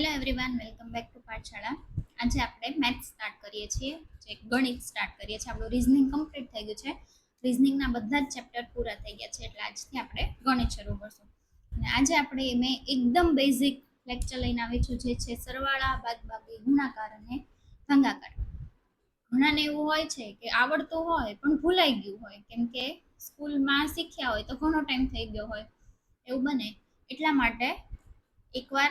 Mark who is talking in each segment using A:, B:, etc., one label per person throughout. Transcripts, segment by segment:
A: Hello everyone welcome back to Pathshala આજે આપણે maths start કરીએ છીએ, જે ગણિત સ્ટાર્ટ કરીએ છીએ. આપણું રિઝનિંગ કમ્પ્લીટ થઈ ગયું છે. રિઝનિંગના બધા જ ચેપ્ટર પૂરા થઈ ગયા છે, એટલે આજથી આપણે ગણિત શરૂ કરશું. અને આજે આપણે મેં એકદમ બેઝિક લેક્ચર લઈને આવી છું, જે છે સરવાળા, બાદબાકી, ગુણાકાર અને ભાગાકાર. ઘણાને એવું હોય છે કે આવડતું હોય, પણ ભૂલાઈ ગયું હોય. કેમ કે સ્કૂલમાં શીખ્યા હોય તો ઘણો ટાઈમ થઈ ગયો હોય. એવું બને. એટલા માટે એકવાર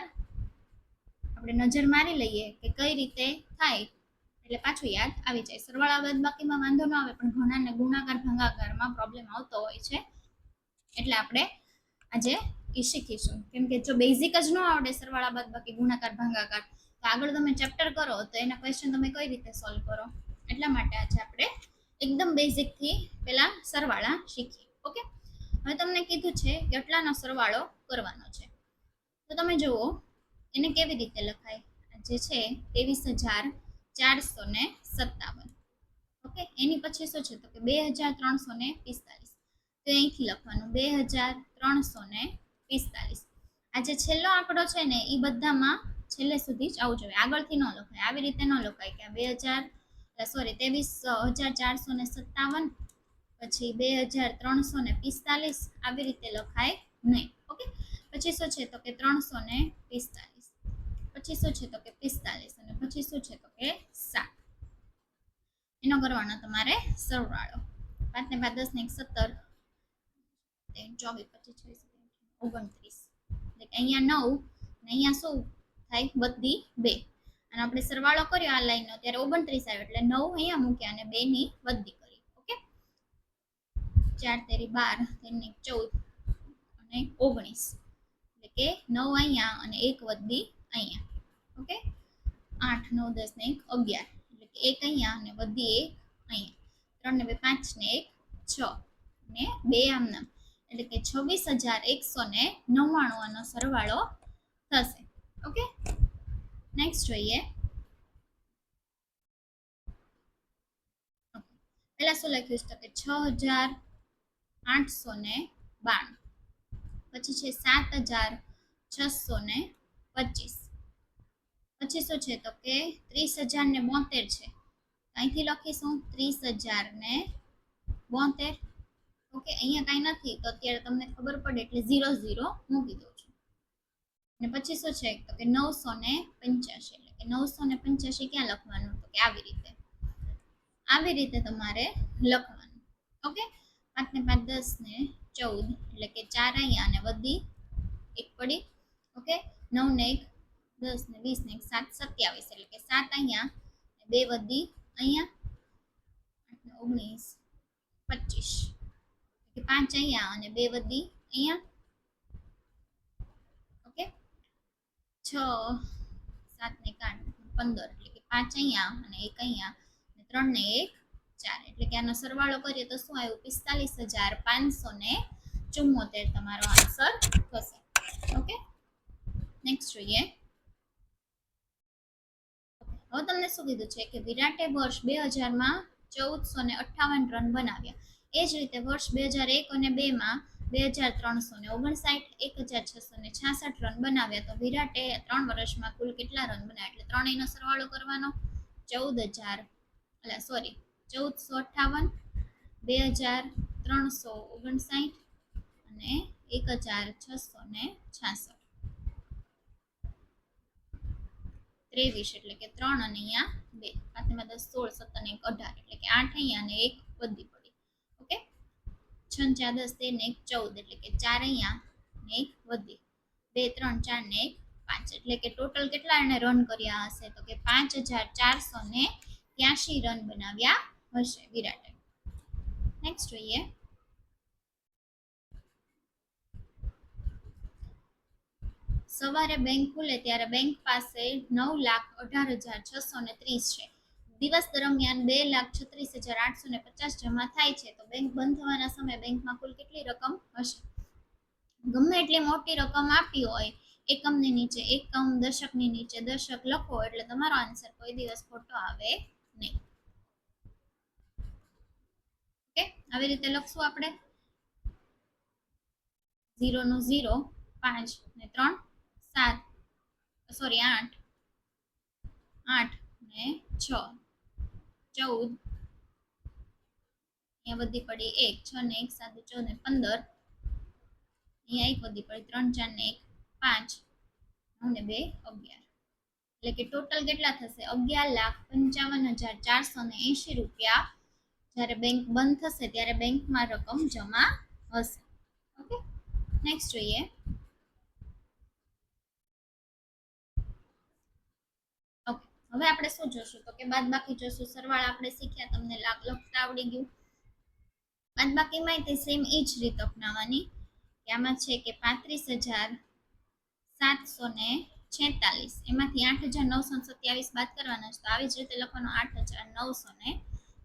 A: આપણે નજર મારી લઈએ કે કઈ રીતે થાય. એટલે પાછું યાદ આવી જાય. સરવાળા બાદબાકીમાં વાંધો ન આવે, પણ ઘણાને ગુણાકાર, ભંગાકારમાં પ્રોબ્લેમ આવતો હોય છે. એટલે આપણે આજે એ શીખીશું. કેમ કે જો બેઝિક જ ન આવડે સરવાળા બાદબાકી ગુણાકાર, ભાગાકાર, તો આગળ તમે ચેપ્ટર કરો, તો એના ક્વેશ્ચન તમે કઈ રીતે સોલ્વ કરો? એટલા માટે આજે આપણે એકદમ બેઝિકથી પેલા સરવાળા શીખીએ. ઓકે? હવે તમને કીધું છે કે આટલાનો સરવાળો કરવાનો છે. તો તમે જુઓ એને કેવી રીતે લખાય? જે છે ત્રેવીસ હજાર ચારસો ને સત્તાવન. ઓકે? એની પછી શું છે? તો કે બે હજાર ત્રણસો ને પિસ્તાલીસ. તો અહીંથી લખવાનું, બે હજાર ત્રણસો ને પિસ્તાલીસ. આ જે છેલ્લો આંકડો છે ને એ બધામાં છેલ્લે સુધી જ આવવું જોઈએ આગળથી ન લખાય. આવી રીતે ન લખાય કે બે હજાર સોરી ત્રેવીસ હજાર ચારસો ને સત્તાવન, પછી બે હજાર ત્રણસો ને પિસ્તાલીસ, આવી રીતે લખાય નહીં. ઓકે? પછી શું છે? તો કે ત્રણસો ને પિસ્તાલીસ. પછી શું છે તો કે પિસ્તાલીસ અને પછી શું છે તો કે સાત. એનો કરવાનો તમારે સરવાળો. પાંચ ને પાંચ દસ ને એક સત્તર ચોવીસ, પચીસ, છવ્વીસ ઓગણત્રીસ. એટલે અહીંયા નવ ને અહીંયા શું થાય? બધી બે. અને આપણે સરવાળો કર્યો આ લાઈનનો, ત્યારે ઓગણત્રીસ આવ્યો. એટલે નવ અહીંયા મૂક્યા અને બે ની વધી કરી. ઓકે? ચાર તેરી બાર તેની ચૌદ અને ઓગણીસ. એટલે કે નવ અહીંયા અને એક વધી અહીંયા. ઓકે? આઠ, નવ, દસ ને એક, અગિયાર. એટલે કે એક અહીંયા અને વધી એક અહીંયા. ત્રણ ને બે, પાંચ ને એક, છ ને બે આમ નામ એટલે કે છવ્વીસ હજાર એકસો ને નવ્વાણું આનો સરવાળો થશે. ઓકે? નેક્સ્ટ જોઈએ. પહેલા શું લખ્યું છે તો કે છ હજાર આઠસો ને બાણું. પછી છે સાત હજાર છસો ને પચીસ. પછી છે તો કે ત્રીસ હજાર ને બોતેર છે. અહીંથી લખીશું ત્રીસ હજાર ને બોતેર. ઓકે અહીંયા કાંઈ નથી, તો અત્યારે તમને ખબર પડે એટલે ઝીરો ઝીરો મૂકી દઉં છું. અને પછી છે, તો કે નવસો ને પંચ્યાસી, એટલે કે નવસો ને પંચ્યાસી ક્યાં લખવાનું? તો કે આવી રીતે. આવી રીતે તમારે લખવાનું. ઓકે? પાંચ ને પાંચ દસ ને ચૌદ, એટલે કે ચાર અહીંયા અને વધી એક પડી. ઓકે? નવ ને એક દસ ને વીસ ને એક સાત, સત્યાવીસ. એટલે કે સાત અહીંયા બે વધી અહીંયા ઓગણીસ, પચીસ. એટલે પાંચ અહીંયા અને બે વધી અહીંયા. ઓકે? છ, સાત ને આઠ, પંદર. એટલે કે પાંચ અહીંયા અને એક અહીંયા ત્રણ ને એક, ચાર. એટલે કે આનો સરવાળો કરીએ તો શું આવ્યું? પિસ્તાલીસ હજાર પાંચસો ને ચુમ્મોતેર તમારો આન્સર થશે. ઓકે? નેક્સ્ટ જોઈએ. હવે તમને શું કીધું છે કે વિરાટે વર્ષ બે હજારમાં ચૌદસો ને અઠ્ઠાવન રન બનાવ્યા. એ જ રીતે વર્ષ બે હજાર એક અને બેમાં બે હજાર ત્રણસો ને ઓગણસાઠ, એક હજાર છસો ને છાસઠ રન બનાવ્યા. તો વિરાટે ત્રણ વર્ષમાં કુલ કેટલા રન બનાવ્યા? એટલે ત્રણેયનો સરવાળો કરવાનો. ચૌદ હજાર એટલે સોરી ચૌદસો અઠ્ઠાવન, બે હજાર ત્રણસો ઓગણસાઠ અને એક હજાર છસો ને છાસઠ. ત્રેવીસ એટલે કે ત્રણ અને અહીંયા બે. પાંચમાં દસ, સોળ, સત્તર ને એક અઢાર એટલે કે આઠ અહીંયા અને એક વધી પડી. ઓકે? છ ચાર દસ, તેર ને એક ચૌદ એટલે કે ચાર અહીંયા ને એક વધી. બે, ત્રણ, ચાર ને એક પાંચ એટલે કે ટોટલ કેટલા એને રન કર્યા હશે? તો કે પાંચ હજાર ચારસો ને ત્યાસી રન બનાવ્યા હશે વિરાટે નેક્સ્ટ જોઈએ. સવારે બેંક ખુલે ત્યારે બેંક પાસે નવ લાખ અઢાર હજાર છસો ને ત્રીસ છે. દિવસ દરમિયાન બે લાખ છત્રીસ હજાર આઠસો ને પચાસ જમા થાય છે તો બેંક બંધ થવાના સમયે બેંકમાં કુલ કેટલી રકમ હશે? ગમે એટલી મોટી રકમ આપી હોય, એકમની નીચે એકમ, દશકની નીચે દશક લખો એટલે તમારો આન્સર કોઈ દિવસ ખોટો આવે નહીં. ઓકે આવી રીતે લખશું આપણે. ઝીરો નું ઝીરો, પાંચ ને ત્રણ. સાત સોરી આઠ. આઠ ને છ. ચૌદ. અહીંયા વધી પડી એક, છ ને એક, સાત ચૌદ ને પંદર. અહીંયા એક વધી પડી, ત્રણ, ચાર ને એક, પાંચ, નવ ને બે, અગિયાર. એટલે કે ટોટલ કેટલા થશે? અગિયાર લાખ પંચાવન હજાર ચારસો ને એંશી રૂપિયા જ્યારે બેંક બંધ થશે, ત્યારે બેંકમાં રકમ જમા હશે. ઓકે નેક્સ્ટ જોઈએ ઓકે હવે આપણે શું જોશું? તો કે બાદ બાકી જોશું. સરવાળા આપણે શીખ્યા, તમને લાખ લખતા આવડી ગયું. બાદ બાકીમાં તે સેમ એ જ રીત અપનાવવાની, કે આમાં છે કે પાંત્રીસ હજાર સાતસો ને છેતાલીસ. એમાંથી આઠ હજાર નવસો સત્યાવીસ બાદ કરવાના છે. તો આવી જ રીતે લખવાનું આઠ હજાર નવસો ને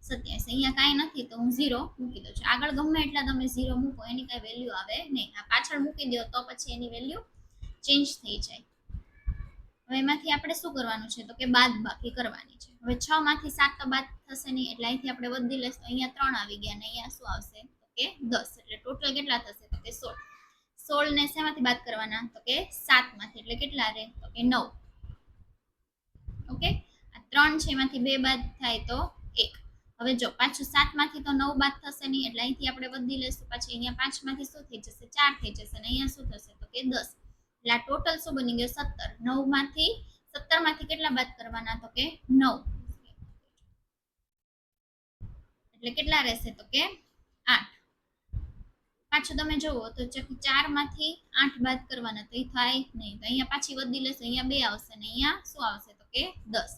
A: સત્યાવીસ. અહીંયા કાંઈ નથી, તો હું ઝીરો મૂકી દઉં છું. આગળ ગમે એટલા તમે ઝીરો મૂકો, એની કાંઈ વેલ્યુ આવે નહીં. આ પાછળ મૂકી દો તો પછી એની વેલ્યુ ચેન્જ થઈ જાય. હવે એમાંથી આપણે શું કરવાનું છે? તો કે બાદ બાકી કરવાની છે. હવે છ માંથી સાત તો બાદ થશે નહીં, એટલે અહીંથી આપણે વધી લઈશું તો અહીંયા ત્રણ આવી ગયા અને અહીંયા શું આવશે? તો કે દસ. એટલે ટોટલ કેટલા થશે? તો કે સોળ. સોળ ને શેમાંથી બાદ કરવાના? તો કે સાતમાંથી. એટલે કેટલા રહે? તો કે નવ. ઓકે? આ ત્રણ છે, એમાંથી બે બાદ થાય તો એક. હવે જો, પાછું સાતમાંથી તો નવ બાદ થશે નહીં, એટલે અહીંથી આપણે વધી લઈશું પછી અહીંયા પાંચમાંથી શું થઈ જશે? ચાર થઈ જશે અને અહીંયા શું થશે? તો કે દસ. એટલે આ ટોટલ શું બની ગયો? સત્તર. નવમાંથી સત્તરમાંથી કેટલા બાદ કરવાના? તો કે નવ. એટલે કેટલા રહેશે? તો કે આઠ. પાછું તમે જુઓ, તો ચારમાંથી આઠ બાદ કરવાના, તો એ થાય નહીં. તો અહીંયા પાછી વધી લેશે, અહીંયા બે આવશે ને અહીંયા શું આવશે? તો કે દસ.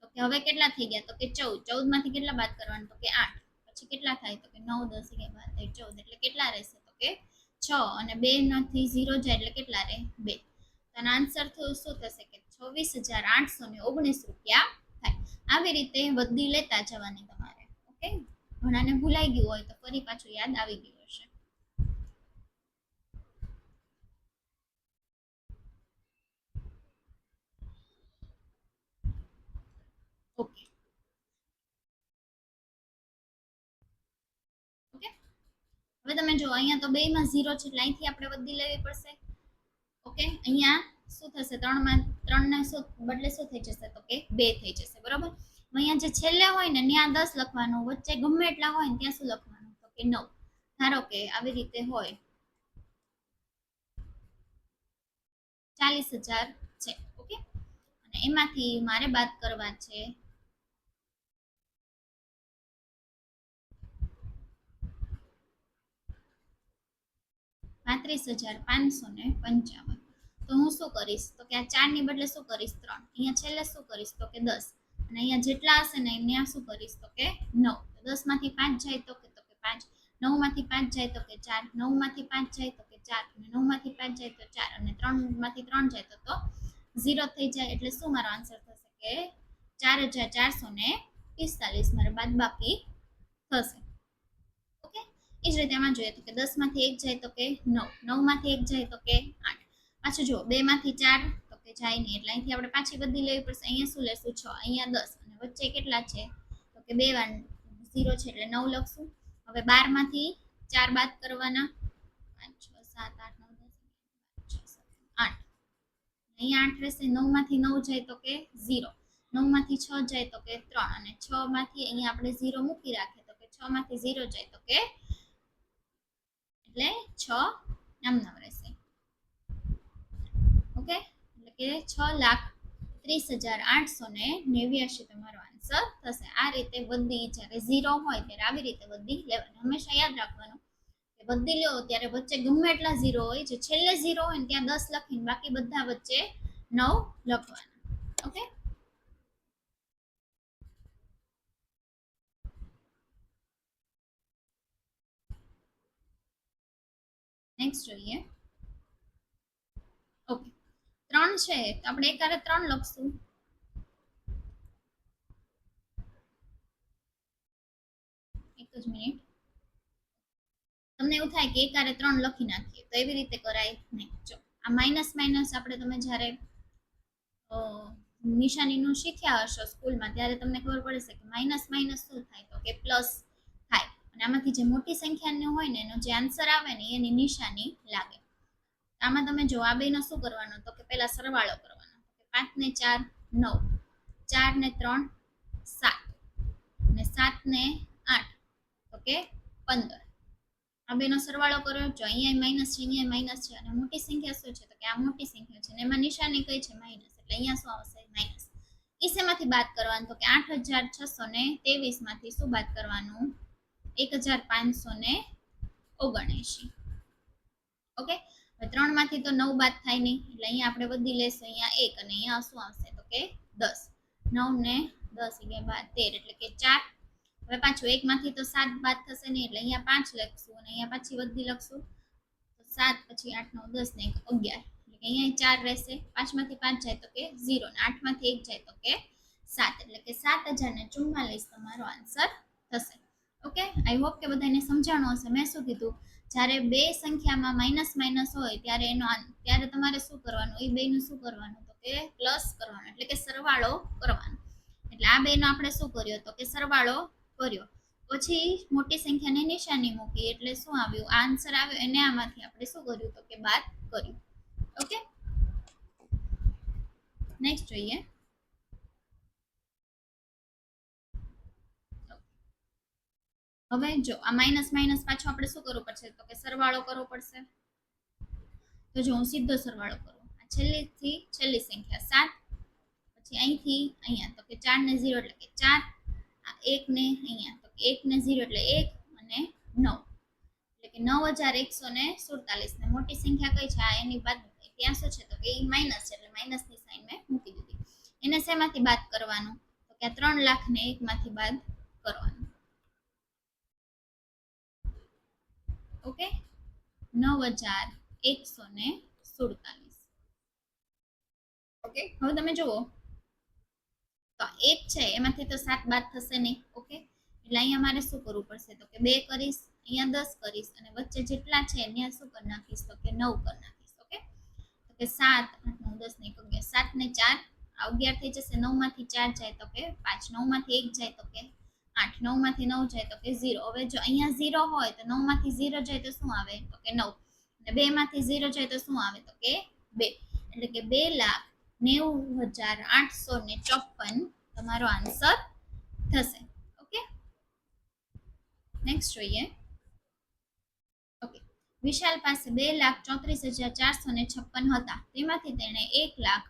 A: તો કે હવે કેટલા થઈ ગયા? તો કે ચૌદ. ચૌદમાંથી કેટલા બાદ કરવાના? તો કે આઠ. પછી કેટલા થાય? તો કે નવ, દસ, અગિયાર, બાર, તેર, ચૌદ. એટલે કેટલા રહેશે? તો કે છ અને બે નથી ઝીરો જાય એટલે કેટલા રહે? બે. તો આન્સર થયો શું થશે કે છવ્વીસ હજાર આઠસો ને ઓગણીસ રૂપિયા થાય. આવી રીતે વધી લેતા જવાની તમારે, ઓકે? ઘણાને ભૂલાઈ ગયું હોય તો ફરી પાછું યાદ આવી ગયું હશે. Okay okay. હવે તમે જો, અહીંયા તો બેમાં ઝીરો છે, એટલે અહીંથી આપણે વધી લેવી પડશે. ઓકે? અહીંયા શું થશે? ત્રણમાં, ત્રણને શું, બદલે શું થઈ જશે? તો કે બે થઈ જશે, બરોબર? અહીંયા જે છેલ્લે હોય ને, ત્યાં દસ લખવાનું, વચ્ચે ગમે એટલા હોય ને, ત્યાં શું લખવાનું? તો કે નવ. ધારો કે આવી રીતે હોય. ચાલીસ હજાર છે, ઓકે? અને એમાંથી મારે બાદ કરવા છે પાંત્રીસ હજાર પાંચસો ને પંચાવન. તો હું શું કરીશ? તો કે આ ચારની બદલે શું કરીશ? ત્રણ. અહીંયા છેલ્લે શું કરીશ? તો કે દસ. અને અહીંયા જેટલા હશે ને એમને શું કરીશ? તો કે નવ. દસમાંથી પાંચ જાય તો કે તો કે પાંચ. નવમાંથી પાંચ જાય તો કે ચાર. નવમાંથી પાંચ જાય તો કે ચાર. અને નવમાંથી પાંચ જાય તો ચાર. અને ત્રણમાંથી ત્રણ જાય તો તો ઝીરો થઈ જાય. એટલે શું મારો આન્સર થશે કે ચાર હજાર ચારસો ને પિસ્તાલીસ. મારે બાદ બાકી થશે. જ રીતે એમાં જોઈએ તો કે દસમાંથી એક જાય તો કે નવ. નવમાંથી એક જાય તો કે આઠ. પાછું જો બે માંથી ચાર તો કે જાય નહીં. એટલે અહીંથી આપણે પાછી બધી લેવી પડશે. અહીંયા શું લેશું? છ. અહીંયા દસ. અને વચ્ચે કેટલા છે? તો કે બે વાર ઝીરો છે એટલે નવ લખશું. હવે બારમાંથી ચાર બાદ કરવાના. પાંચ છ સાત આઠ નવ દસ છ, આઠ. અહીંયા આઠ રહેશે. નવમાંથી નવ જાય તો કે ઝીરો. નવમાંથી છ જાય તો કે ત્રણ. અને છ માંથી અહીંયા આપણે ઝીરો મૂકી રાખીએ તો કે છ માંથી ઝીરો જાય તો કે એટલે છ નામનામ રહેશે ઓકે એટલે કે છ લાખ ત્રીસ હજાર આઠસો ને નેવ્યાશી તમારો આન્સર થશે. આ રીતે બધી જ્યારે ઝીરો હોય ત્યારે આવી રીતે બધી લેવાની. હંમેશા યાદ રાખવાનું કે બધી લો ત્યારે વચ્ચે ગમે એટલા ઝીરો હોય. જે છેલ્લે ઝીરો હોય ને ત્યાં દસ લખીને બાકી બધા વચ્ચે નવ લખવાના. ઓકે નેક્સ્ટ જોઈએ. ઓકે ત્રણ છે તો આપણે એકારે ત્રણ લખશું. એક જ મિનિટ. તમને એવું થાય કે એકારે ત્રણ લખી નાખીએ, તો એવી રીતે કરાય નહીં. જો, આ માઇનસ માઇનસ આપણે તમે જ્યારે નિશાનીનું શીખ્યા હશો સ્કૂલમાં, ત્યારે તમને ખબર પડે છે કે માઇનસ માઇનસ શું થાય, તો કે પ્લસ થાય. અને આમાંથી જે મોટી સંખ્યાનું હોય ને એનો જે આન્સર આવે ને એની નિશાની લાગે. આમાં તમે જો આ બેનો શું કરવાનો? તો કે પહેલા સરવાળો કરવાનો. પાંચ ને ચાર, નવ. ચાર ને ત્રણ, સાત. અને સાત ને આઠ. ઓકે પંદર. આ બેનો સરવાળો કરો જો અહીંયા માઇનસ છે, અહીંયા માઇનસ છે અને મોટી સંખ્યા શું છે? તો કે આ મોટી સંખ્યા છે અને એમાં નિશાની કઈ છે? માઇનસ એટલે અહીંયા શું આવશે? માઇનસ ઈસેમાંથી બાદ કરવાનું? તો કે આઠ હજાર છસો ને તેવીસમાંથી શું બાદ કરવાનું? એક હજાર પાંચસો ને ઓગણએંશી. ઓકે? હવે ત્રણમાંથી તો નવ બાદ થાય નહીં. એટલે અહીંયા આપણે બધી લેશું. અહીંયા એક અને અહીંયા શું આવશે? તો કે દસ. નવ ને દસ અગિયાર બાર, તેર. એટલે કે ચાર. હવે પાછું એક માંથી તો સાત બાદ થશે નહીં. એટલે અહીંયા પાંચ લખશું અને અહીંયા પાછી બધી લખશું. તો સાત પછી આઠ, નવ, દસ ને અગિયાર. એટલે કે અહીંયા ચાર રહેશે. પાંચમાંથી પાંચ જાય તો કે ઝીરો ને આઠમાંથી એક જાય તો કે સાત. એટલે કે સાત હજાર ને ચુમ્માલીસ તમારો આન્સર થશે. ઓકે આઈ હોપ કે બધાને સમજાણો હશે. મેં શું કીધું? જ્યારે બે સંખ્યામાં માઇનસ માઇનસ હોય, ત્યારે એનો ત્યારે તમારે શું કરવાનું? એ બેનું શું કરવાનું? તો કે પ્લસ કરવાનું. એટલે કે સરવાળો કરવાનો. એટલે આ બેનો આપણે શું કર્યો? તો કે સરવાળો કર્યો. પછી મોટી સંખ્યાને નિશાની મૂકી. એટલે શું આવ્યું? આ આન્સર આવ્યો. એને આમાંથી આપણે શું કર્યું? તો કે બાદ કર્યું. ઓકે નેક્સ્ટ જોઈએ. હવે જો આ માઇનસ માઇનસ પાછો આપણે શું કરવું પડશે? તો કે સરવાળો કરવો પડશે. તો જો હું સીધો સરવાળો કરું. આ છેલ્લીથી છેલ્લી સંખ્યા સાત, પછી અહીંથી અહીંયા. તો કે ચાર ને ઝીરો એટલે કે ચાર, આ એક ને અહીંયા. તો એક ને ઝીરો એટલે એક અને નવ. એટલે કે નવ હજાર એકસો ને સુડતાલીસ. ને મોટી સંખ્યા કઈ છે? આ એની બાદ ત્યાં શું છે? તો કે એ માઇનસ છે એટલે માઇનસની સાઈન મેં મૂકી દીધી. એને શેમાંથી બાદ કરવાનું? તો કે ત્રણ લાખ ને એકમાંથી બાદ કરવાનું. ઓકે? નવ હજાર એકસો ને સુડતાલીસ. ઓકે? હવે તમે જુઓ. તો એક છે, એમાંથી તો સાત બાદ થશે નહીં, ઓકે? એટલે અહીંયા મારે શું કરવું પડશે? તો કે બે કરીશ, અહીંયા દસ કરીશ, અને વચ્ચે જેટલા છે ત્યાં શું કરી નાખીશ? તો કે નવ કરી નાખીશ, ઓકે? તો કે સાત, આઠ, નવ, દસ ને એક અગિયાર, સાત ને ચાર અગિયાર થઈ જશે નવમાંથી ચાર જાય તો કે પાંચ નવમાંથી એક જાય તો કે આઠ નવમાંથી નવ જાય તો કે ઝીરો. હવે જો અહીંયા ઝીરો હોય તો નવમાંથી ઝીરો જાય તો શું આવે? તો કે નવ. અને બે માંથી ઝીરો જાય તો શું આવે? તો કે બે. એટલે કે બે લાખ નેવું હજાર આઠસો ને ચોપન તમારો આન્સર થશે. ઓકે? નેક્સ્ટ જોઈએ. ઓકે. વિશાલ પાસે બે લાખ ચોત્રીસ હજાર ચારસો ને છપ્પન હતા. તેમાંથી તેણે એક લાખ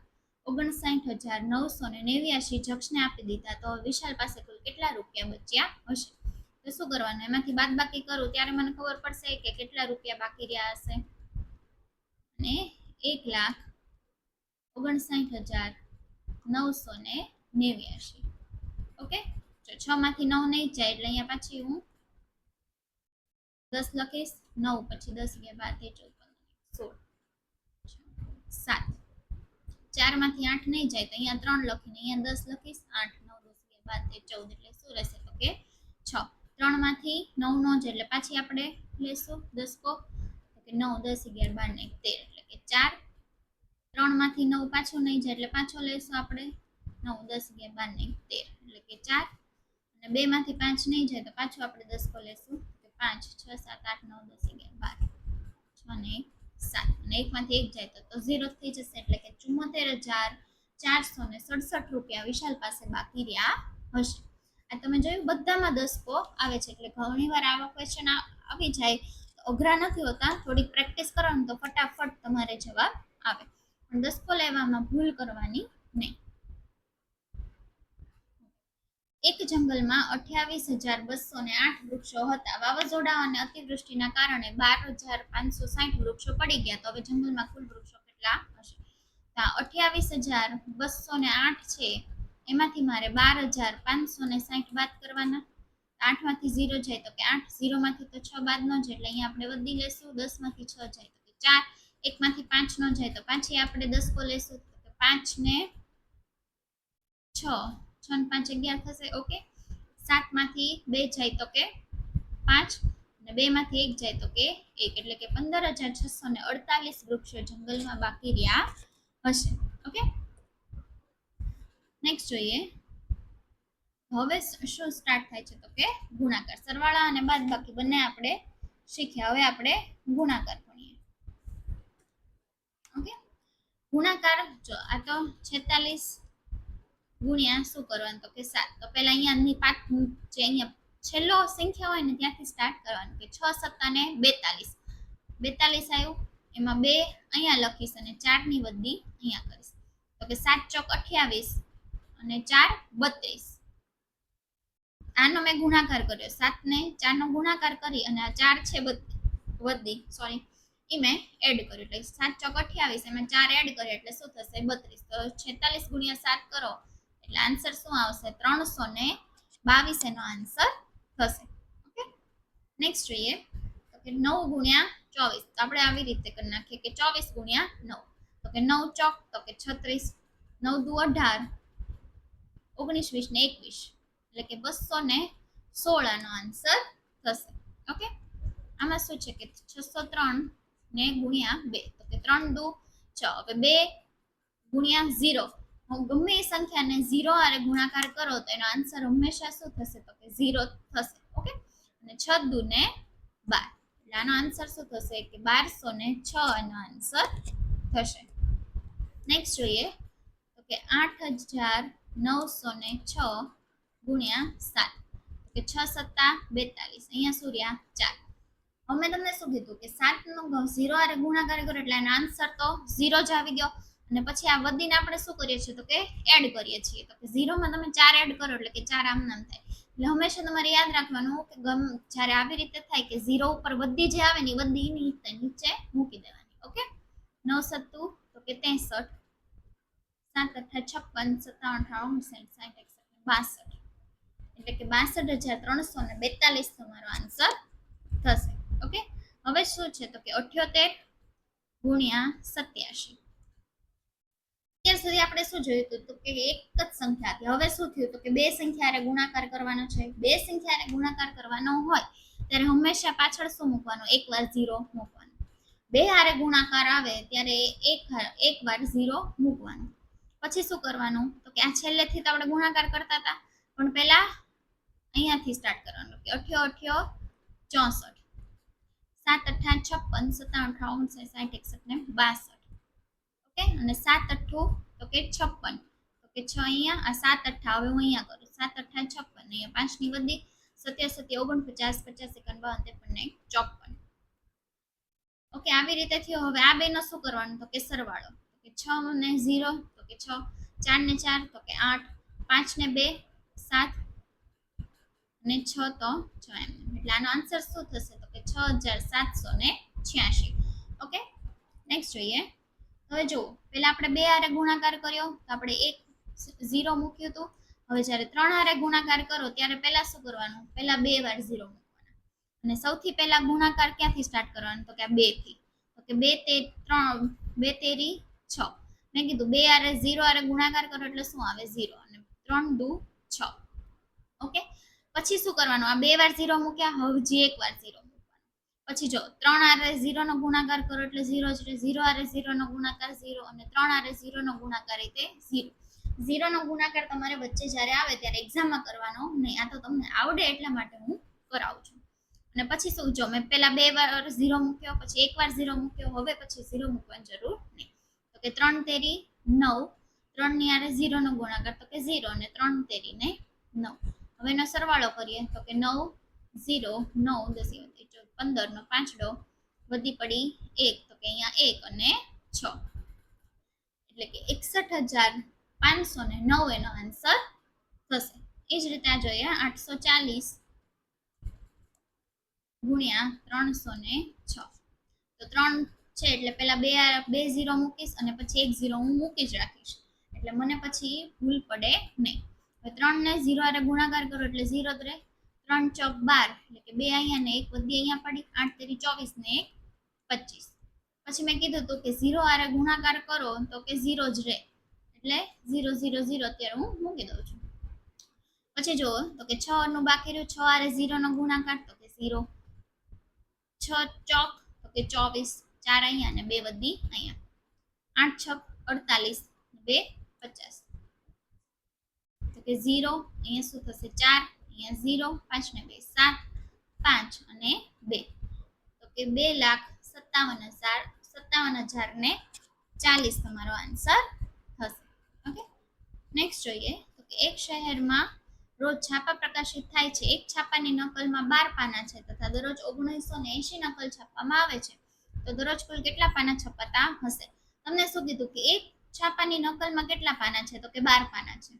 A: ઓગણસાઠ હજાર નવસો ને નેવ્યાશી જક્ષને આપી દીધા. તો વિશાલ પાસે કુલ કેટલા રૂપિયા બચ્યા હશે? તો શું કરવાનું? એમાંથી બાદ બાકી કરું, ત્યારે મને ખબર પડશે કે કેટલા રૂપિયા બાકી રહ્યા હશે. અને એક લાખ ઓગણસાઠ હજાર નવસો ને નેવ્યાશી. ઓકે? છ માંથી નવ નહીં જાય, એટલે અહીંયા પાછી હું દસ લખીશ. નવ પછી દસ ગયા બાર, તેર, ચૌદ, પંદર, સોળ સાત. ચારમાંથી આઠ નહીં જાય તો અહીંયા ત્રણ લખીને અહીંયા દસ લખીશ. આઠ, નવ, દસ બાદ તેર, ચૌદ એટલે શું રહેશે? તો કે છ. ત્રણમાંથી નવ નો જાય એટલે પાછી આપણે લેશું દસકો તો કે નવ, દસ, અગિયાર, બાર ને તેર એટલે કે ચાર. ત્રણમાંથી નવ પાછો નહીં જાય એટલે પાછો લેશું આપણે નવ, દસ, અગિયાર, બાર ને તેર એટલે કે ચાર. અને બે માંથી પાંચ નહીં જાય તો પાછું આપણે દસકો લેશું. પાંચ, છ, સાત, આઠ, નવ, દસ, અગિયાર, બાર. છ ને એક. સાત અને એકમાંથી એક જાય તો તો ઝીરો થઈ જશે એટલે કે ચુમ્મોતેર હજાર ચારસો ને સડસઠ રૂપિયા વિશાલ પાસે બાકી રહ્યા હશે. આ તમે જોયું બધામાં દસકો આવે છે એટલે ઘણી વાર આવા ક્વેશ્ચન આવી જાય. તો અઘરા નથી હોતા. થોડીક પ્રેક્ટિસ કરો ને તો ફટાફટ તમારે જવાબ આવે. પણ દસકો લેવામાં ભૂલ કરવાની નહીં. એક જંગલમાં અઠ્યાવીસ હજાર બસો ને આઠ વૃક્ષો હતા. વાવાઝોડા અને અતિવૃષ્ટિના કારણે બાર હજાર પાંચસો સાઠ વૃક્ષો પડી ગયા. તો હવે જંગલમાં કુલ વૃક્ષો કેટલા હશે? અઠ્યાવીસ હજાર બસો ને આઠ છે. એમાંથી મારે બાર હજાર પાંચસો ને સાઠ બાદ કરવાના. આઠમાંથી ઝીરો જાય તો કે આઠ. ઝીરોમાંથી તો છ બાદ ન જાય એટલે અહીંયા આપણે વધી લેશું. દસમાંથી છ જાય તો કે ચાર. એકમાંથી પાંચ ન જાય તો પાછી આપણે દસકો લેશું તો કે પાંચ ને છ. છ પાંચ અગિયાર થશે, ઓકે? સાતમાંથી બે જાય તો કે પાંચ અને બે માંથી એક જાય તો કે એક, એટલે કે પંદર હજાર છસો ને અડતાલીસ વૃક્ષો જંગલમાં બાકી રહ્યા હશે, ઓકે? નેક્સ્ટ જોઈએ. હવે શું સ્ટાર્ટ થાય છે તો કે ગુણાકાર. સરવાળા અને બાદબાકી બંને આપણે શીખ્યા. હવે આપણે ગુણાકાર ભણીએ. ઓકે? ગુણાકાર, જો આ તો છેતાલીસ ગુણ્યા શું કરવાનું? તો કે સાત તો પહેલા અહીંયાની પાંચ જે અહીંયા છેલ્લો સંખ્યા હોય ને ત્યાંથી સ્ટાર્ટ કરવાનું કે છ સત્તા ને બેતાલીસ. બેતાલીસ આવ્યું. એમાં બે અહીંયા લખીશ અને ચારની વધી અહીંયા કરીશ. તો કે સાત ચોક અઠ્યાવીસ અને ચાર બત્રીસ. આનો મેં ગુણાકાર કર્યો. સાત ને ચાર નો ગુણાકાર કરી અને આ ચાર છે વધી. સોરી એ મેં એડ કર્યું. એટલે સાત ચોક અઠ્યાવીસ એમાં ચાર એડ કર્યા એટલે શું થશે? બત્રીસ. તો છેતાલીસ ગુણ્યા સાત કરો. એટલે આન્સર શું આવશે? ત્રણસો ને બાવીસ એનો આન્સર થશે. ઓકે નેક્સ્ટ જોઈએ. તો કે નવ ગુણ્યા ચોવીસ. આપણે આવી રીતે કરી નાખીએ કે ચોવીસ ગુણ્યા નવ. તો કે નવ ચોક, તો કે છત્રીસ. નવ દુ અઢાર. ઓગણીસ, વીસ ને એકવીસ. એટલે કે બસો ને સોળ આનો આન્સર થશે. ઓકે આમાં શું છે કે છસો ત્રણ ને ગુણ્યા બે. તો કે ત્રણ દુ છ. હવે બે ગુણ્યા ઝીરો. ગમે એ સંખ્યાને ઝીરો આરે ગુણાકાર કરો તો એનો આન્સર હંમેશા શું થશે તો કે ઝીરો થશે ઓકે અને છ દુ ને બાર. એટલે આનો આન્સર શું થશે કે બારસો ને છ એનો આન્સર થશે. નેક્સ્ટ જોઈએ તો કે આઠ હજાર નવસો ને છ ગુણ્યા સાત. કે છ સત્તા બેતાલીસ. અહીંયા સૂર્યા ચાર. હવે મેં તમને શું કીધું કે સાત નો ઝીરો આરે ગુણાકાર કરો એટલે એનો આન્સર તો ઝીરો જ આવી ગયો. અને પછી આ વધીને આપણે શું કરીએ છીએ તો કે એડ કરીએ છીએ. તો કે ઝીરોમાં તમે ચાર એડ કરો એટલે કે ચાર આમ નામ થાય. એટલે હંમેશા તમારે યાદ રાખવાનું કે ગમ જ્યારે આવી રીતે થાય કે ઝીરો ઉપર બધી જે આવે ને એ બધી નીચે મૂકી દેવાની. ઓકે? નવ સત્તુ, તો કે ત્રેસઠ સાત અઠા છપ્પન, સત્તાવન અઠાવન સાઠ સાઠ એકસઠ બાસઠ. એટલે કે બાસઠ હજાર ત્રણસો ને બેતાલીસ તમારો આન્સર થશે. ઓકે? હવે શું છે તો કે અઠ્યોતેર ગુણ્યા સત્યાશી. અત્યાર સુધી આપણે શું જોયું હતું? તો કે એક જ સંખ્યા હતી. હવે શું થયું? તો કે બે સંખ્યાને ગુણાકાર કરવાનો છે. બે સંખ્યાને ગુણાકાર કરવાનો હોય, ત્યારે હંમેશા પાછળ શું મૂકવાનું? એકવાર ઝીરો મૂકવાનું. બે હારે ગુણાકાર આવે, ત્યારે એક એકવાર ઝીરો મૂકવાનું. પછી શું કરવાનું? તો કે આ છેલ્લેથી તો આપણે ગુણાકાર કરતા હતા, પણ પહેલા અહીંયાથી સ્ટાર્ટ કરવાનું. કે અઠ્યો અઠ્યો, ચોસઠ. સાત, અઠ્ઠા, છપ્પન સત્તાવન અઠાવન સાઠ એકસઠ ને બાસઠ. ઓકે? અને સાત, અઠ્ઠું તો કે છપ્પન. તો કે છ અહીંયા, આ સાત અઠ્ઠા હવે હું અહીંયા કરું. સાત અઠ્ઠા છપ્પન. અહીંયા પાંચની બધી સત્યા સત્યા ઓગણપચાસ, પચાસ એકાવન બાવન ત્રેપન ને ચોપન. ઓકે, આવી રીતે થયો. હવે આ બેનો શું કરવાનું? તો કે સરવાળો. તો કે છ ને ઝીરો, તો કે છ. ચાર ને ચાર, તો કે આઠ. પાંચ ને બે, સાત. અને છ તો છ એમ. એટલે આનો આન્સર શું થશે? તો કે છ હજાર સાતસો ને છ્યાસી ઓકે નેક્સ્ટ જોઈએ. હવે જો પહેલા આપણે બે હારે ગુણાકાર કર્યો, તો આપણે એક ઝીરો મૂક્યું હતું. હવે જ્યારે ત્રણ હારે ગુણાકાર કરો, ત્યારે પહેલા શું કરવાનું? પહેલા બે વાર ઝીરો મૂકવાના. અને સૌથી પહેલા ગુણાકાર ક્યાંથી સ્ટાર્ટ કરવાનો? તો કે બેથી તો કે બે તે ત્રણ, બે તેરી છ. મેં કીધું બે હારે ઝીરો હારે ગુણાકાર કરો એટલે શું આવે? ઝીરો. અને ત્રણ દુ છ. ઓકે? પછી શું કરવાનું? આ બે વાર ઝીરો મૂક્યા હજી એક વાર ઝીરો પછી જો, ત્રણ આરે ઝીરો નો ગુણાકાર કરો એટલે ઝીરો જ ઝીરો આરે ઝીરો નો ગુણાકાર ઝીરો અને ત્રણ આરે ઝીરો નો ગુણાકાર રીતે ઝીરો. ઝીરો નો ગુણાકાર તમારે વચ્ચે જ્યારે આવે ત્યારે એક્ઝામમાં કરવાનો નહીં. આ તો તમને આવડે એટલા માટે હું કરાવું છું. અને પછી શું, જો મેં પહેલા બે વાર ઝીરો મૂક્યો, પછી એક વાર ઝીરો મૂક્યો, હવે પછી ઝીરો મૂકવાની જરૂર નહીં. તો કે ત્રણ તેરી નવ, ત્રણની આરે ઝીરો નો ગુણાકાર, તો કે ઝીરો અને ત્રણ તેરી ને નવ. હવે એનો સરવાળો કરીએ. તો કે નવ ઝીરો, નવ, દસી વધી ચૌદ પંદર, નો પાંચડો વધી પડી એક. તો કે અહીંયા એક અને છ. એટલે કે એકસઠ હજાર પાંચસો ને નવ એનો આન્સર થશે. એ જ રીતે આ જોઈએ, આઠસો ચાલીસ ગુણ્યા ત્રણસો ને છ. તો ત્રણ છે, એટલે પેલા બે બે ઝીરો મૂકીશ અને પછી એક ઝીરો હું મૂકી જ રાખીશ. એટલે મને પછી ભૂલ પડે નહીં. ત્રણ ને ઝીરો આરે ગુણાકાર કરો, એટલે ઝીરો જ રહે. ત્રણ ચોક બાર, એટલે કે બે અહીંયા ને એક વધી અહીંયા પડી, આઠ તેરી ચોવીસ ને એક, પચીસ. પછી મેં કીધું હતું કે ઝીરો હારે ગુણાકાર કરો, તો કે ઝીરો જ રહે. એટલે ઝીરો ઝીરો ઝીરો અત્યારે હું મૂકી દઉં છું. પછી જુઓ, તો કે છ નું બાકી રહ્યું, છ હારે ઝીરો નો ગુણાકાર, તો કે ઝીરો. છ ચોક, તો કે ચોવીસ. ચાર અહીંયા ને બે વધી અહીંયા. આઠ છક, અડતાલીસ, બે પચાસ. તો કે ઝીરો, અહીંયા શું થશે? ચાર. અહીંયા ઝીરો, પાંચ ને બે, સાત, પાંચ અને બે. તો કે બે લાખ સત્તાવન હજાર સત્તાવન હજાર ને ચાલીસ તમારો આન્સર થશે. ઓકે નેક્સ્ટ જોઈએ. તો કે એક શહેરમાં રોજ છાપા પ્રકાશિત થાય છે. એક છાપાની નકલમાં બાર પાના છે તથા દરરોજ ઓગણીસો ને એંશી નકલ છાપવામાં આવે છે. તો દરરોજ કુલ કેટલા પાના છપાતા હશે? તમને શું કીધું કે એક છાપાની નકલમાં કેટલા પાના છે? તો કે બાર પાના છે.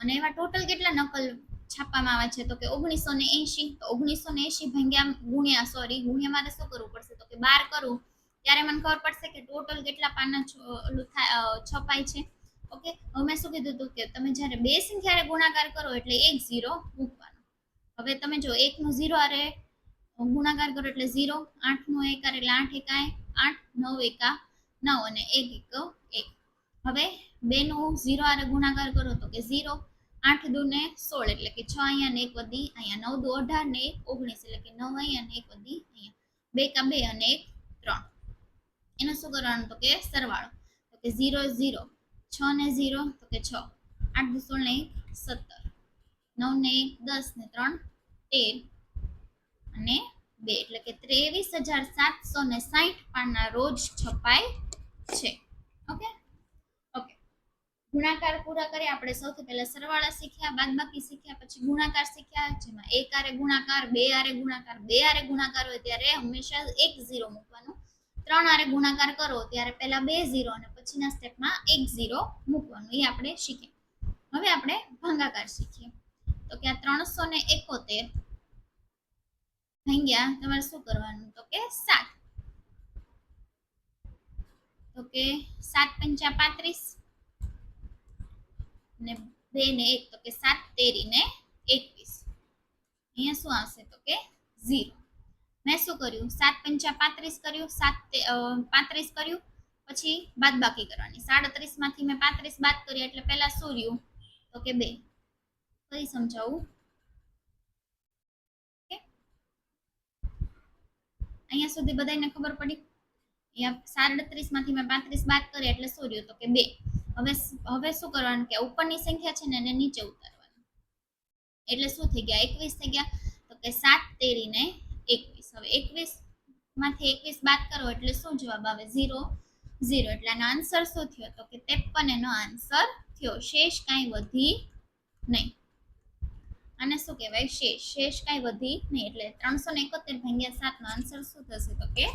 A: અને એવા ટોટલ કેટલા નકલ છાપવામાં આવે છે, તો કે ઓગણીસો ને એસી તો ઓગણીસો ને એંશી ભાગ્યા ગુણ્યા સોરી ગુણ્યા મારે શું કરવું પડશે? તો કે બાર કરું, ત્યારે મને ખબર પડશે કે ટોટલ કેટલા પાના છપાય છે. ઓકે? હવે મેં શું કીધું હતું કે તમે જ્યારે બે સંખ્યાને ગુણાકાર કરો, એટલે એક ઝીરો મૂકવાનો. હવે તમે જો એકનો ઝીરો આરે ગુણાકાર કરો એટલે ઝીરો આઠનો એક એટલે આઠ એકા આઠ, નવ એકા, નવ અને એક એક એક. હવે બેનો ઝીરો આરે ગુણાકાર કરો, તો કે ઝીરો આઠ દુ ને સોળ એટલે કે છ અહીંયા ને એક વધી, અહીંયા નવ દુ અઢાર ને એક ઓગણીસ એટલે કે નવ અહીંયા ને એક વધી, અહીંયા બે કા બે અને એક ત્રણ. એનું શું કરવાનું? તો કે સરવાળો. તો કે ઝીરો ઝીરો, છ ને ઝીરો, તો કે છ. આઠ દુ સોળ ને એક, સત્તર. નવ ને એક, દસ ને ત્રણ, તેર અને બે એટલે કે ત્રેવીસ હજાર સાતસો ને સાહીઠ પાના રોજ છપાય છે. ઓકે? ગુણાકાર પૂરા કરી, આપણે સૌથી પહેલા સરવાળા શીખ્યા, બાદબાકી શીખ્યા, પછી ગુણાકાર શીખ્યા, જેમાં એક આરે ગુણાકાર, બે આરે ગુણાકાર, બે આરે ગુણાકાર હોય ત્યારે હંમેશા એક ઝીરો મૂકવાનું. ત્રણ આરે ગુણાકાર કરો ત્યારે પહેલા બે ઝીરો અને પછીના સ્ટેપમાં એક ઝીરો મૂકવાનું. એ આપણે શીખ્યા. હવે આપણે ભાંગાકાર શીખીએ. તો કે આ ત્રણસો ને એકોતેર ભાગ્યા, તમારે શું કરવાનું? તો કે સાત. તો કે સાત પંચા પાંત્રીસ. ને બે ને એક, તો કે સાત, તેરી ને એકવીસ. અહીંયા શું આવશે? તો કે ઝીરો. મેં શું કર્યું? સાત પંચા પાંત્રીસ કર્યું, સાત પાંત્રીસ કર્યું, પછી બાદ બાકી કરવાની. સાડત્રીસમાંથી મેં પાંત્રીસ બાદ કરી, એટલે પહેલા શું રહ્યું? તો કે બે. ફરી સમજાવું? અહીંયા સુધી બધાને ખબર પડી? સાડત્રીસમાંથી મેં પાંત્રીસ બાદ કરી, એટલે શું રહ્યું? તો કે બે. હવે હવે શું કરવાનું કે ઉપરની સંખ્યા છે ને એને નીચે ઉતારવાની. એટલે શું થઈ ગયા? એકવીસ થઈ ગયા. તો કે સાત તેરી ને એકવીસ. હવે એકવીસમાંથી એકવીસ બાદ કરો એટલે શું જવાબ આવે? ઝીરો. ઝીરો. એટલે આનો આન્સર શું થયો? તો કે ત્રેપન એનો આન્સર થયો. શેષ કાંઈ વધી નહીં. આને શું કહેવાય? શેષ. શેષ કાંઈ વધી નહીં. એટલે ત્રણસો ને એકોતેર ભાગ્યા સાતનો આન્સર શું થશે? તો કે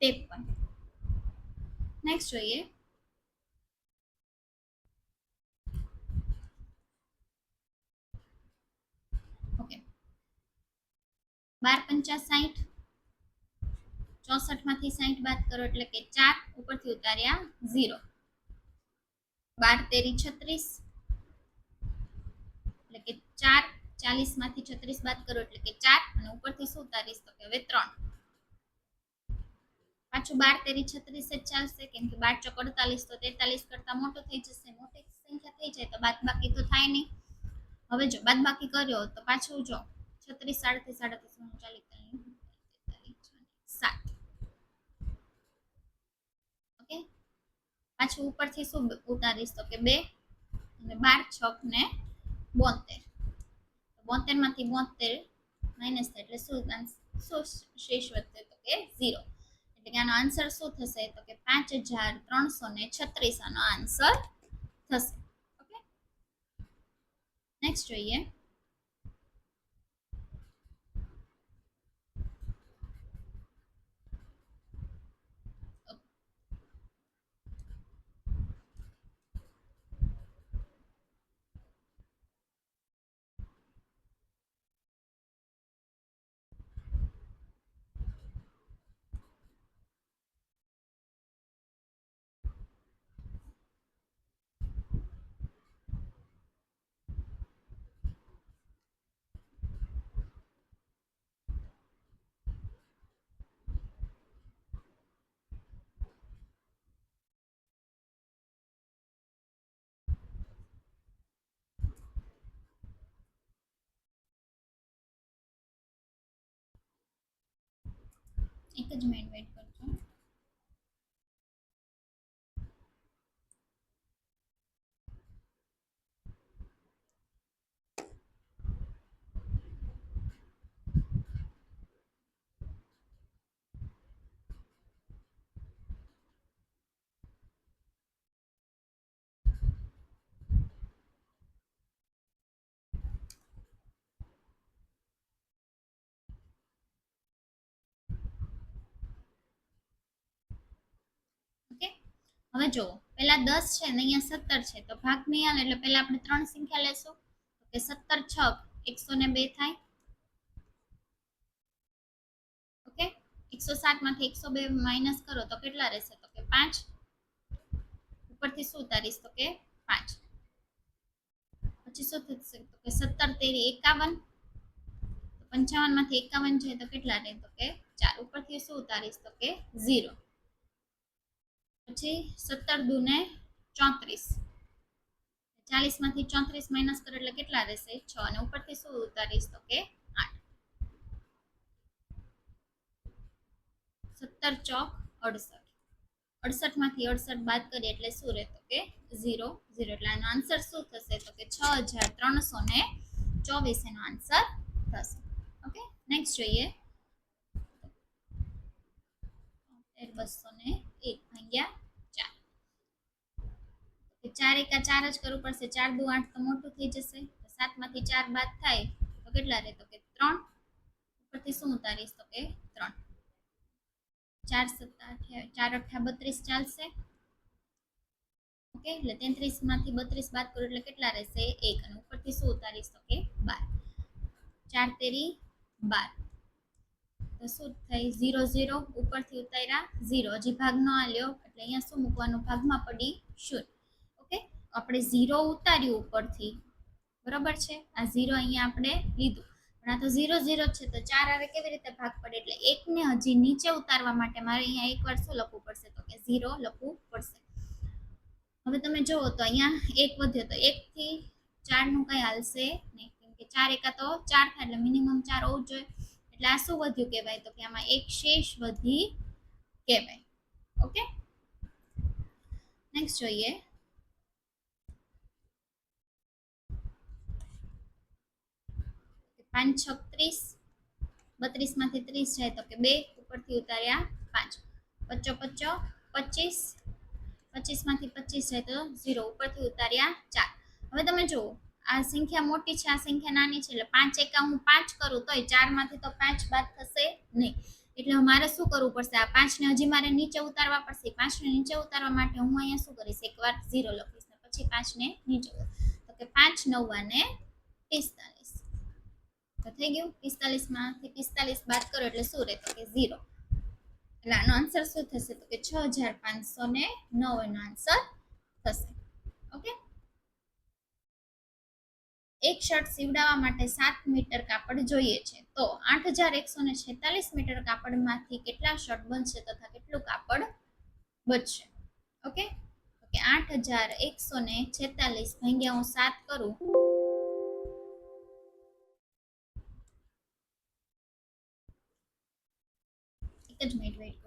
A: ત્રેપન નેક્સ્ટ જોઈએ ઓકે બાર પંચા સાઠ ચોસઠમાંથી સાઠ બાદ કરો એટલે કે ચાર, ઉપરથી ઉતાર્યા ઝીરો. બાર તેરી છત્રીસ. એટલે કે ચાર ચાલીસમાંથી છત્રીસ બાદ કરો એટલે કે ચાર, અને ઉપરથી શું ઉતારીશ? તો કે હવે ત્રણ. પાછું બાર તેરી છત્રીસ જ ચાલશે, કેમ કે બાર ચોક અડતાલીસ, તો તેતાલીસ કરતા મોટો થઈ જશે, મોટી સંખ્યા થઈ જાય, તો બાદ બાકી તો થાય નહીં. હવે જો બાદ બાકી કર્યો, તો પાછું જો છત્રીસ સાડત્રીસ સાડત્રીસ ઓગણચાલીસ તેતાલીસ સાત ઓકે પાછું ઉપરથી શું ઉતારીશ તો કે બે અને બાર છક ને બોતેર બોતેરમાંથી બોતેર માઇનસ થાય એટલે શું આન્સ- શું શેષ વધશે તો કે ઝીરો એટલે કે આનો આન્સર શું થશે? તો કે પાંચ હજાર ત્રણસો ને છત્રીસ, આનો આન્સર થશે, ઓકે? નેક્સ્ટ જોઈએ. એક જ મિનિટ વેઇટ હવે જો, પેલા દસ છે ને અહીંયા સત્તર છે, તો ભાગ નહીં આવે એટલે પેલા આપણે ત્રણ સંખ્યા લેશું. કે સત્તર છ, એકસો ને બે થાય. ઓકે? એકસો સાતમાંથી એકસો બે માઇનસ કરો તો કેટલા રહેશે? તો કે પાંચ. ઉપરથી શું ઉતારીશ? તો કે પાંચ. પછી શું થશે? તો કે સત્તર તેરી એકાવન. પંચાવનમાંથી એકાવન છે તો કેટલા રહે? તો કે ચાર. ઉપરથી શું ઉતારીશ? તો કે ઝીરો. પછી સત્તર દુ ને ચોત્રીસ. ચાલીસમાંથી ચોત્રીસ માઇનસ કરો એટલે કેટલા રહેશે? છ. અને ઉપરથી શું ઉતારીશ તો કે આઠ. સત્તર ચોક અડસઠ. અડસઠમાંથી અડસઠ બાદ કરીએ એટલે શું રહે તો કે ઝીરો ઝીરો. એટલે આનો આન્સર શું થશે તો કે છ હજાર ત્રણસો ને ચોવીસ એનો આન્સર થશે. ઓકે નેક્સ્ટ જોઈએ. બસો ને એક ભાગ્યા ચાર તો ચાર એકા ચાર જ કરવું પડશે ચાર દુ આઠ તો મોટું થઈ જશે. તો સાતમાંથી ચાર બાદ થાય તો કેટલા રહે? તો કે ત્રણ. ઉપરથી શું ઉતારીશ? તો કે ત્રણ. ચાર સત્તા અઠ્યા- ચાર અઠ્ઠા બત્રીસ ચાલશે. ઓકે, એટલે તેત્રીસમાંથી બત્રીસ બાદ કરું એટલે કેટલા રહેશે? એક. અને ઉપરથી શું ઉતારીશ? તો કે બાર. ચાર તેરી બાર. તો શું થઈ? ઝીરો ઝીરો, ઉપરથી ઉતાર્યા ઝીરો. હજી ભાગ ન આલ્યો, એટલે અહીંયા શું મૂકવાનું? ભાગમાં પડી શૂન ઓકે? આપણે ઝીરો ઉતાર્યું ઉપરથી. બરોબર છે? આ ઝીરો અહીંયા આપણે લીધું. પણ આ તો ઝીરો ઝીરો છે, તો ચાર આવે કેવી રીતે ભાગ પડે? એટલે એકને હજી નીચે ઉતારવા માટે મારે અહીંયા એકવાર શું લખવું પડશે? તો કે ઝીરો લખવું પડશે. હવે તમે જુઓ, તો અહીંયા એક વધ્યો, તો એકથી ચારનું કંઈ હાલશે નહીં. કેમ કે ચાર એકા તો ચાર થાય, એટલે મિનિમમ ચાર હોવું જોઈએ. એટલે આ શું વધ્યું કહેવાય તો કે આમાં એક શેષ વધી કહેવાય. ઓકે નેક્સ્ટ જોઈએ. પાંચ છત્રીસ બત્રીસમાંથી ત્રીસ જાય તો કે બે ઉપરથી ઉતાર્યા પાંચ. પચ્ચો પચ્ચો પચીસ પચીસમાંથી પચીસ જાય તો ઝીરો. ઉપરથી ઉતાર્યા ચાર. હવે તમે જુઓ. આ સંખ્યા મોટી છે, આ સંખ્યા નાની છે, એટલે પાંચ એકા હું પાંચ કરું તોય ચારમાંથી તો પાંચ બાદ થશે નહીં. એટલે મારે શું કરવું પડશે? આ પાંચને હજી મારે નીચે ઉતારવા પડશે. પાંચને નીચે ઉતારવા માટે હું અહીંયા શું કરીશ? એકવાર ઝીરો લખીશ પછી પાંચને નીચે તો કે પાંચ નવ્વા ને પિસ્તાલીસ. તો થઈ ગયું? પિસ્તાલીસમાંથી પિસ્તાલીસ બાદ કરો એટલે શું રહે? તો કે ઝીરો એટલે આનો આન્સર શું થશે? તો કે છ હજાર પાંચસો ને નવ એનો આન્સર થશે. ઓકે? એક શર્ટ સીવડાવવા માટે સાત મીટર કાપડ જોઈએ છે. તો આઠ હજાર એકસો ને છેતાલીસ મીટર કાપડમાંથી કેટલા શર્ટ બનશે તથા કેટલું કાપડ બચશે ઓકે? ઓકે, આઠ હજાર એકસો ને છેતાલીસ ભાગ્યા હું સાત કરું. એક જ મિનિટ વેઇટ